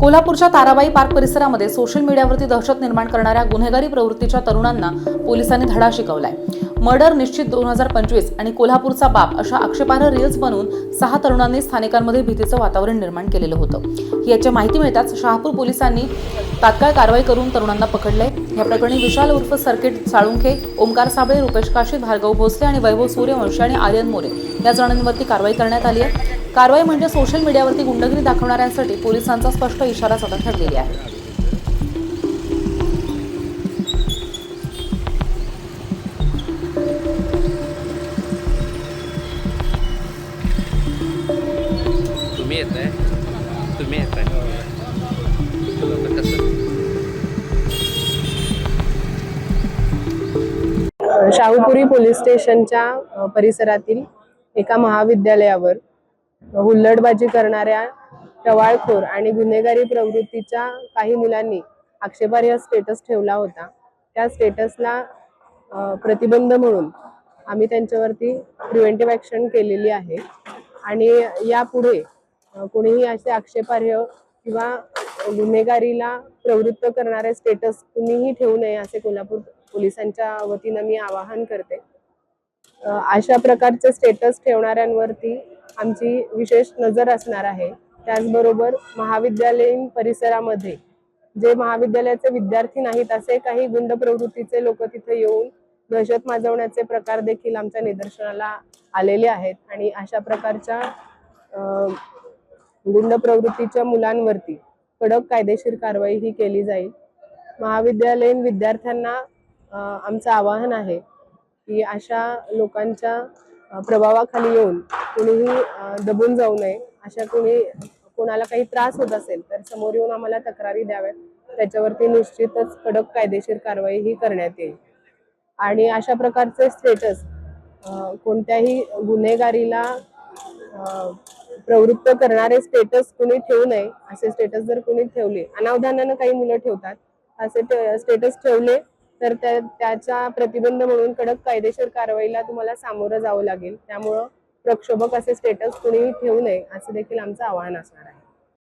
कोल्हापूरच्या ताराबाई पार्क परिसरामध्ये सोशल मीडियावरती दहशत निर्माण करणाऱ्या गुन्हेगारी प्रवृत्तीच्या तरुणांना पोलिसांनी धडा शिकवलाय. मर्डर निश्चित दोन हजार पंचवीस आणि कोल्हापूरचा बाप अशा आक्षेपार्ह रील्स बनवून सहा तरुणांनी स्थानिकांमध्ये भीतीचं वातावरण निर्माण केलेलं होतं. याची माहिती मिळताच शहापूर पोलिसांनी तात्काळ कारवाई करून तरुणांना पकडलंय. या प्रकरणी विशाल उर्फ सर्किट साळुंखे ओमकार साबळे रुपेश काशीद भार्गव भोसले आणि वैभव सूर्यवंशी आणि आर्यन मोरे या जणांवरती कारवाई करण्यात आली आहे. कारवाई म्हणजे सोशल मीडियावरती गुंडगिरी दाखवणाऱ्यांसाठी पोलिसांचा स्पष्ट इशाराच आता ठरलेली आहे. तुम्ही येत आहे तुम्ही येत आहे कसं? शाहूपुरी पोलीस स्टेशनच्या परिसरातील एका महाविद्यालयावर हुल्लडबाजी करणाऱ्या टवाळखोर आणि गुन्हेगारी प्रवृत्तीच्या काही मुलांनी आक्षेपार्ह स्टेटस ठेवला होता. त्या स्टेटसला प्रतिबंध म्हणून आम्ही त्यांच्यावरती प्रिव्हेंटिव्ह ॲक्शन केलेली आहे. आणि यापुढे कोणीही असे आक्षेपार्ह किंवा गुन्हेगारीला प्रवृत्त करणारे स्टेटस कुणीही ठेवू नये असे कोल्हापूर पोलिसांच्या वतीनं मी आवाहन करते. अशा प्रकारचे स्टेटस ठेवणाऱ्यांवरती आमची विशेष नजर असणार आहे. त्याचबरोबर महाविद्यालयीन परिसरामध्ये जे महाविद्यालयाचे विद्यार्थी नाहीत असे काही गुंड प्रवृत्तीचे लोक तिथे येऊन दहशत माजवण्याचे प्रकार देखील आमच्या निदर्शनाला आलेले आहेत आणि अशा प्रकारच्या गुंड प्रवृत्तीच्या मुलांवरती कडक कायदेशीर कारवाई ही केली जाईल. महाविद्यालयीन विद्यार्थ्यांना आमचं आवाहन आहे की अशा लोकांच्या प्रभावाखाली येऊन कुणीही दबून जाऊ नये. अशा कुणी कोणाला काही त्रास होत असेल तर समोर येऊन आम्हाला तक्रारी द्याव्यात. त्याच्यावरती निश्चितच कडक कायदेशीर कारवाई ही करण्यात येईल. आणि अशा प्रकारचे स्टेटस कोणत्याही गुन्हेगारीला प्रवृत्त करणारे स्टेटस कुणी ठेवू नये असे स्टेटस जर कुणी ठेवले अनावधानानं काही मुलं ठेवतात असे स्टेटस ठेवले तर त्या त्याचा प्रतिबंध म्हणून कडक कायदेशीर कारवाईला तुम्हाला सामोरं जावं लागेल. त्यामुळं प्रक्षोभक असे स्टेटस कुणीही ठेवू नये असं देखील आमचं आवाहन असणार आहे.